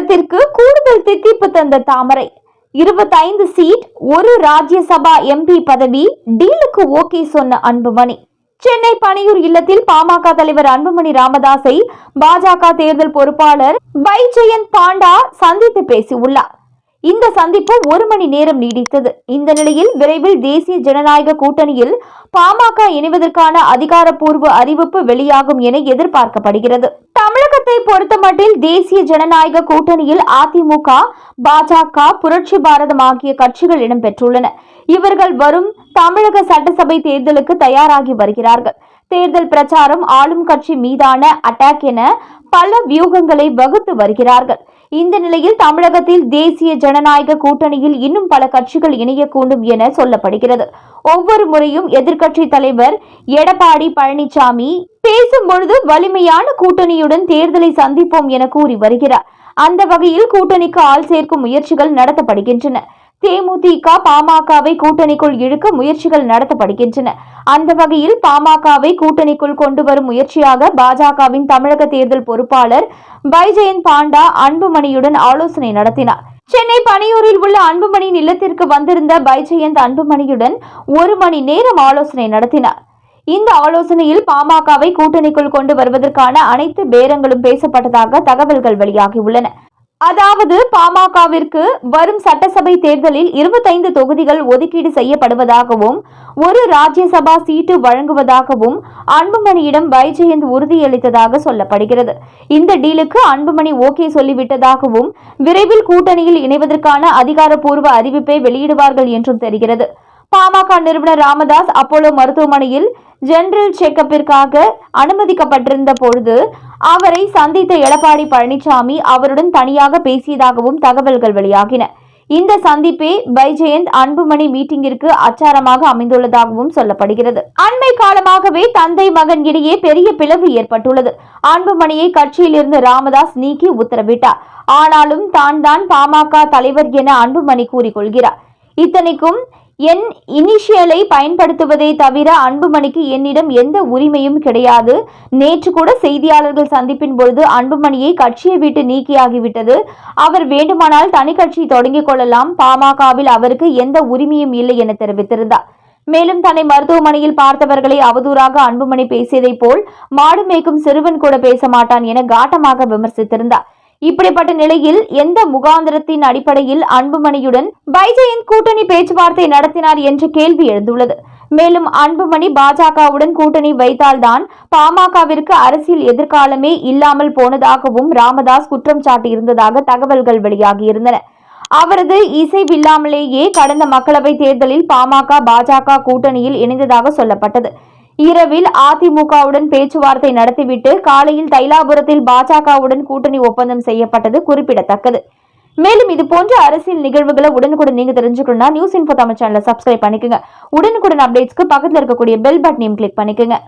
களத்திற்கு கூடுதல் தித்திப்பு தந்த தாமரை. இருபத்தைந்து சீட் ஒரு ராஜ்யசபா எம்பி பதவி டீலுக்கு ஓகே சொன்ன அன்புமணி. சென்னை பணியூர் இல்லத்தில் பாமக தலைவர் அன்புமணி ராமதாஸை பாஜக தேர்தல் பொறுப்பாளர் பைஜெயந்த் பாண்டா சந்தித்து பேசியுள்ளார். இந்த சந்திப்பு ஒரு மணி நேரம் நீடித்தது. இந்த நிலையில் விரைவில் தேசிய ஜனநாயக கூட்டணியில் பாமக இணைவதற்கான அதிகாரப்பூர்வ அறிவிப்பு வெளியாகும் என எதிர்பார்க்கப்படுகிறது. தமிழகத்தை பொறுத்தமட்டில் தேசிய ஜனநாயக கூட்டணியில் அதிமுக பாஜக புரட்சி பாரதம் ஆகிய கட்சிகள் இடம்பெற்றுள்ளன இவர்கள் வரும் தமிழக சட்டசபை தேர்தலுக்கு தயாராகி வருகிறார்கள். தேர்தல் பிரச்சாரம் ஆளும் கட்சி மீதான அட்டாக் என பல வியூகங்களை வகுத்து வருகிறார்கள். இந்த நிலையில் தமிழகத்தில் தேசிய ஜனநாயக கூட்டணியில் இன்னும் பல கட்சிகள் இணையக்கூடும் என சொல்லப்படுகிறது. ஒவ்வொரு முறையும் எதிர்க்கட்சி தலைவர் எடப்பாடி பழனிசாமி பேசும்பொழுது வலிமையான கூட்டணியுடன் தேர்தலை சந்திப்போம் என கூறி வருகிறார். அந்த வகையில் கூட்டணிக்கு ஆள் சேர்க்கும் முயற்சிகள் நடத்தப்படுகின்றன. தேமுதிக பாமகவை கூட்டணிக்குள் இழுக்க முயற்சிகள் நடத்தப்படுகின்றன. அந்த வகையில் பாமகவை கூட்டணிக்குள் கொண்டு வரும் முயற்சியாக பாஜகவின் தமிழக தேர்தல் பொறுப்பாளர் பைஜெயந்த் பாண்டா அன்புமணியுடன் ஆலோசனை நடத்தினார். சென்னை பனையூரில் உள்ள அன்புமணியின் இல்லத்திற்கு வந்திருந்த பைஜெயந்த் அன்புமணியுடன் ஒரு மணி நேரம் ஆலோசனை நடத்தினார். இந்த ஆலோசனையில் பாமகவை கூட்டணிக்குள் கொண்டு வருவதற்கான அனைத்து பேரங்களும் பேசப்பட்டதாக தகவல்கள் வெளியாகியுள்ளன. அதாவது பாமகவிற்கு வரும் சட்டசபை தேர்தலில் இருபத்தைந்து தொகுதிகள் ஒதுக்கீடு செய்யப்படுவதாகவும் ஒரு ராஜ்யசபா சீட்டு வழங்குவதாகவும் அன்புமணியிடம் வைஜெயந்த் உறுதியளித்ததாக சொல்லப்படுகிறது. இந்த டீலுக்கு அன்புமணி ஓகே சொல்லிவிட்டதாகவும் விரைவில் கூட்டணியில் இணைவதற்கான அதிகாரப்பூர்வ அறிவிப்பை வெளியிடுவார்கள் என்றும் தெரிகிறது. பாமக நிறுவனர் ராமதாஸ் அப்போலோ மருத்துவமனையில் ஜெனரல் செக்கப்பிற்காக அனுமதிக்கப்பட்டிருந்த பொழுது அவரை சந்தித்த எடப்பாடி பழனிசாமி அவருடன் தனியாக பேசியதாகவும் தகவல்கள் வெளியாகின. இந்த சந்திப்பே பைஜெயந்த் அன்புமணி மீட்டிங்கிற்கு அச்சாரமாக அமைந்துள்ளதாகவும் சொல்லப்படுகிறது. அண்மை காலமாகவே தந்தை மகன் இடையே பெரிய பிளவு ஏற்பட்டுள்ளது. அன்புமணியை கட்சியிலிருந்து ராமதாஸ் நீக்கி உத்தரவிட்டார். ஆனாலும் தான் தான் பாமக தலைவர் என அன்புமணி கூறிக்கொள்கிறார். இத்தனைக்கும் என் இனிஷியலை பயன்படுத்துவதை தவிர அன்புமணிக்கு என்னிடம் எந்த உரிமையும் கிடையாது. நேற்று கூட செய்தியாளர்கள் சந்திப்பின் பொழுது அன்புமணியை கட்சியை விட்டு நீக்கியாகிவிட்டது. அவர் வேண்டுமானால் தனி கட்சி தொடங்கிக் கொள்ளலாம். பாமகவில் அவருக்கு எந்த உரிமையும் இல்லை என தெரிவித்திருந்தார். மேலும் தன்னை மருத்துவமனையில் பார்த்தவர்களை அவதூறாக அன்புமணி பேசியதைப் போல் மாடு மேய்க்கும் சிறுவன் கூட பேச மாட்டான் என காட்டமாக விமர்சித்திருந்தார். இப்படிப்பட்ட நிலையில் எந்த முகாந்திரத்தின் அடிப்படையில் அன்புமணியுடன் பைஜெயந்த் கூட்டணி பேச்சுவார்த்தை நடத்தினார் என்ற கேள்வி எழுந்துள்ளது. மேலும் அன்புமணி பாஜகவுடன் கூட்டணி வைத்தால்தான் பாமகவிற்கு அரசியல் எதிர்காலமே இல்லாமல் போனதாகவும் ராமதாஸ் குற்றம் சாட்டியிருந்ததாக தகவல்கள் வெளியாகியிருந்தன. அவரது இசைவில்லாமலேயே கடந்த மக்களவைத் தேர்தலில் பாமக பாஜக கூட்டணியில் இணைந்ததாக சொல்லப்பட்டது. இரவில் அதிமுகவுடன் பேச்சுவார்த்தை நடத்திவிட்டு காலையில் தைலாபுரத்தில் பாஜகவுடன் கூட்டணி ஒப்பந்தம் செய்யப்பட்டது குறிப்பிடத்தக்கது. மேலும் இது போன்ற அரசியல் நிகழ்வுகளை உடனுக்குடன் நீங்க தெரிஞ்சுக்கணும்னா நியூஸ் இன்ஃபோ தமிழ் சேனலை சப்ஸ்கிரைப் பண்ணிக்கோங்க. உடனுக்குடன் அப்டேட்ஸ்க்கு பக்கத்தில் இருக்கக்கூடிய பெல் பட்டனையும் கிளிக் பண்ணிக்கோங்க.